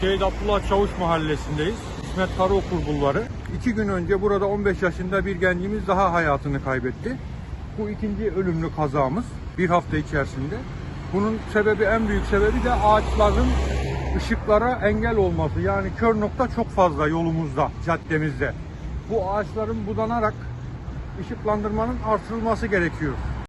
Şehit Abdullah Çavuş mahallesindeyiz. İsmet Karaokur bulvarı. İki gün önce burada 15 yaşında bir gencimiz daha hayatını kaybetti. Bu ikinci ölümlü kazamız bir hafta içerisinde. Bunun sebebi en büyük sebebi de ağaçların ışıklara engel olması. Yani kör nokta çok fazla yolumuzda, caddemizde. Bu ağaçların budanarak ışıklandırmanın artırılması gerekiyor.